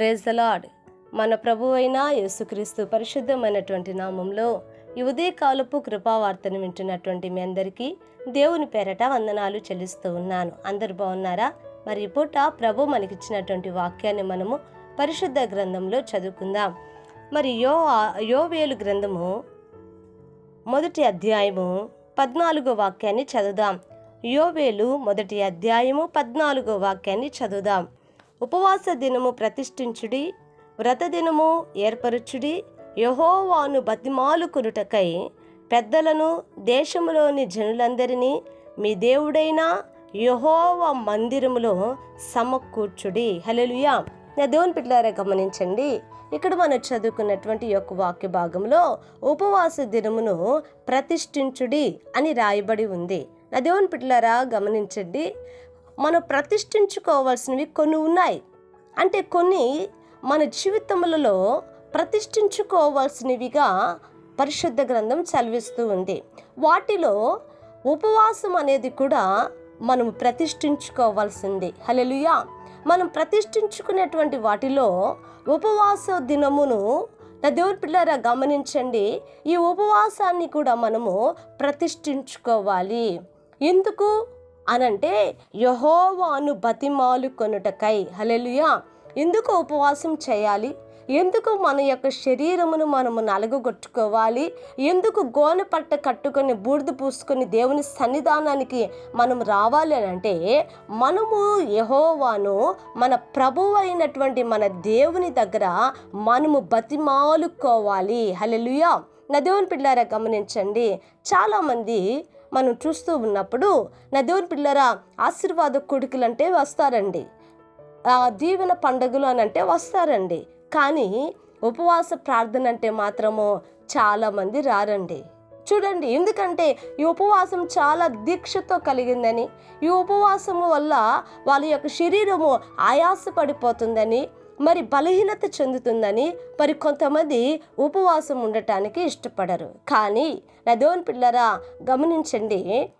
Praise lord మన ప్రభు అయిన యేసుక్రీస్తు పరిశుద్ధమైనటువంటి నామంలో ఈ ఉదయకాలపు కృపావార్తను వింటున్నటువంటి మీ అందరికీ దేవుని పేరట వందనాలు చెల్లిస్తూ ఉన్నాను. అందరు బాగున్నారా? మరి పూట ప్రభు మనకిచ్చినటువంటి వాక్యాన్ని మనము పరిశుద్ధ గ్రంథంలో చదువుకుందాం. మరి యో యోవేలు గ్రంథము మొదటి అధ్యాయము పద్నాలుగో వాక్యాన్ని చదువుదాం. యోవేలు మొదటి అధ్యాయము పద్నాలుగో వాక్యాన్ని చదువుదాం. ఉపవాస దినము ప్రతిష్ఠించుడి వ్రత దినము ఏర్పరచుడి యహోవాను బతిమాలుకొనుటకై పెద్దలను దేశములోని జనులందరినీ మీ దేవుడైన యహోవా మందిరములో సమకూర్చుడి. హల్లెలూయా. నా దేవుని పిల్లారా గమనించండి. ఇక్కడ మనం చదువుకున్నటువంటి యొక్క వాక్య భాగంలో ఉపవాస దినమును ప్రతిష్ఠించుడి అని రాయబడి ఉంది. నా దేవుని పిల్లారా గమనించండి. మనం ప్రతిష్ఠించుకోవాల్సినవి కొన్ని ఉన్నాయి. అంటే కొన్ని మన జీవితములలో ప్రతిష్ఠించుకోవాల్సినవిగా పరిశుద్ధ గ్రంథం చదివిస్తూ ఉంది. వాటిలో ఉపవాసం అనేది కూడా మనం ప్రతిష్ఠించుకోవాల్సింది. హలెలుయా మనం ప్రతిష్ఠించుకునేటువంటి వాటిలో ఉపవాస దినమును నా దేవుడి పిల్లరా గమనించండి. ఈ ఉపవాసాన్ని కూడా మనము ప్రతిష్ఠించుకోవాలి. ఎందుకు? అనంటే యహోవాను బతిమాలు కొనుటకై. హలెలుయా ఎందుకు ఉపవాసం చేయాలి? ఎందుకు మన యొక్క శరీరమును మనము నలగొట్టుకోవాలి ఎందుకు గోనె పట్ట కట్టుకొని బూడిద పూసుకొని దేవుని సన్నిధానానికి మనం రావాలి అని అంటే మనము యహోవాను మన ప్రభువు అయినటువంటి మన దేవుని దగ్గర మనము బతిమాలుకోవాలి. హలెలుయా నా దేవుని పిల్లారా గమనించండి. చాలామంది మనం చూస్తూ ఉన్నప్పుడు నా దేవుని పిల్లరా ఆశీర్వాద కొడుకులు అంటే వస్తారండి దీవెన పండుగలు అని అంటే వస్తారండి. కానీ ఉపవాస ప్రార్థన అంటే మాత్రము చాలామంది రారండి. చూడండి ఎందుకంటే ఈ ఉపవాసం చాలా దీక్షతో కలిగిందని ఈ ఉపవాసము వల్ల వాళ్ళ యొక్క శరీరము ఆయాసపడిపోతుందని మరి బలహీనత చెందుతుందని మరి కొంతమంది ఉపవాసం ఉండటానికి ఇష్టపడరు. కానీ నా దేవుని పిల్లరా గమనించండి.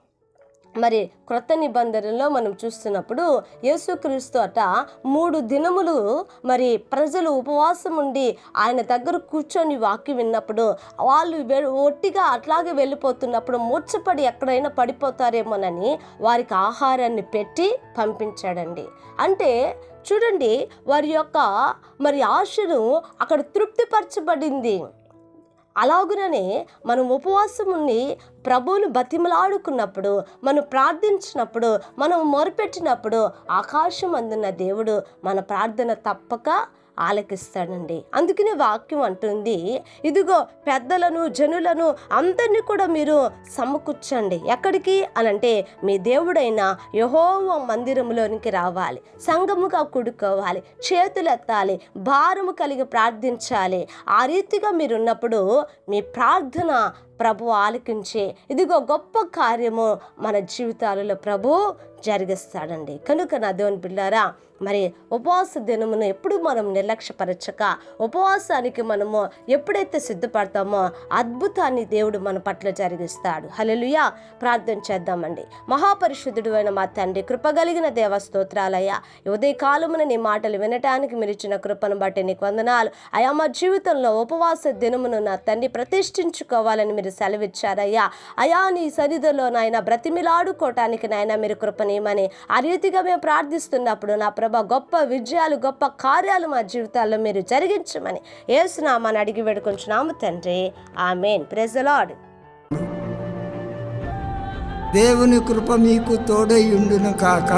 మరి క్రొత్త నిబంధనలో మనం చూస్తున్నప్పుడు యేసుక్రీస్తు అట మూడు దినములు మరి ప్రజలు ఉపవాసం ఉండి ఆయన దగ్గర కూర్చొని వాక్యం విన్నప్పుడు వాళ్ళు ఒట్టిగా అట్లాగే వెళ్ళిపోతున్నప్పుడు మూర్చపడి ఎక్కడైనా పడిపోతారేమోనని వారికి ఆహారాన్ని పెట్టి పంపించాడండి. అంటే చూడండి వారి యొక్క మరి ఆశను అక్కడ తృప్తిపరచబడింది. అలాగుననే మనం ఉపవాసం ఉండి ప్రభువును బతిమలాడుకున్నప్పుడు మనం ప్రార్థించినప్పుడు మనం మొరపెట్టినప్పుడు ఆకాశం అందున్న దేవుడు మన ప్రార్థన తప్పక ఆలకిస్తాడండి. అందుకనే వాక్యం అంటుంది ఇదిగో పెద్దలను జనులను అందరినీ కూడా మీరు సమకూర్చండి. ఎక్కడికి? అనంటే మీ దేవుడైన యహోవ మందిరంలోనికి రావాలి. సంగముగా కూడుకోవాలి. చేతులెత్తాలి. భారము కలిగి ప్రార్థించాలి. ఆ రీతిగా మీరున్నప్పుడు మీ ప్రార్థన ప్రభు ఆలకించే ఇదిగో గొప్ప కార్యము మన జీవితాలలో ప్రభు జరిగిస్తాడండి. కనుక నా దేవుని పిల్లారా మరి ఉపవాస దినమును ఎప్పుడు మనం నిర్లక్ష్యపరచక ఉపవాసానికి మనము ఎప్పుడైతే సిద్ధపడతామో అద్భుతాన్ని దేవుడు మన పట్ల జరిగిస్తాడు. హలలుయా ప్రార్థన చేద్దామండి. మహాపరిశుద్ధుడు అయిన మా తండ్రి కృపగలిగిన దేవ స్తోత్రాలయ్యా. ఉదయ కాలమున నీ మాటలు వినటానికి మీరు ఇచ్చిన కృపను బట్టి నీకు వందనాలు. అయా మా జీవితంలో ఉపవాస దినమును నా తండ్రి ప్రతిష్ఠించుకోవాలని మీరు సెలవిచ్చారయ్యా. అయా నీ సన్నిధిలో నాయన బ్రతిమిలాడుకోవటానికి నాయన మీరు కృపనీయమని ఆ రీతిగా మేము ప్రార్థిస్తున్నప్పుడు నా ప్రభ గొప్ప విజయాలు గొప్ప కార్యాలు మా జీవితాల్లో మీరు జరిగించమని ఏసునామాని అడిగి వేడుకుంటున్నాము తండ్రి. ఆ మెయిన్ లార్డ్ దేవుని కృప మీకు తోడై ఉండును కాక.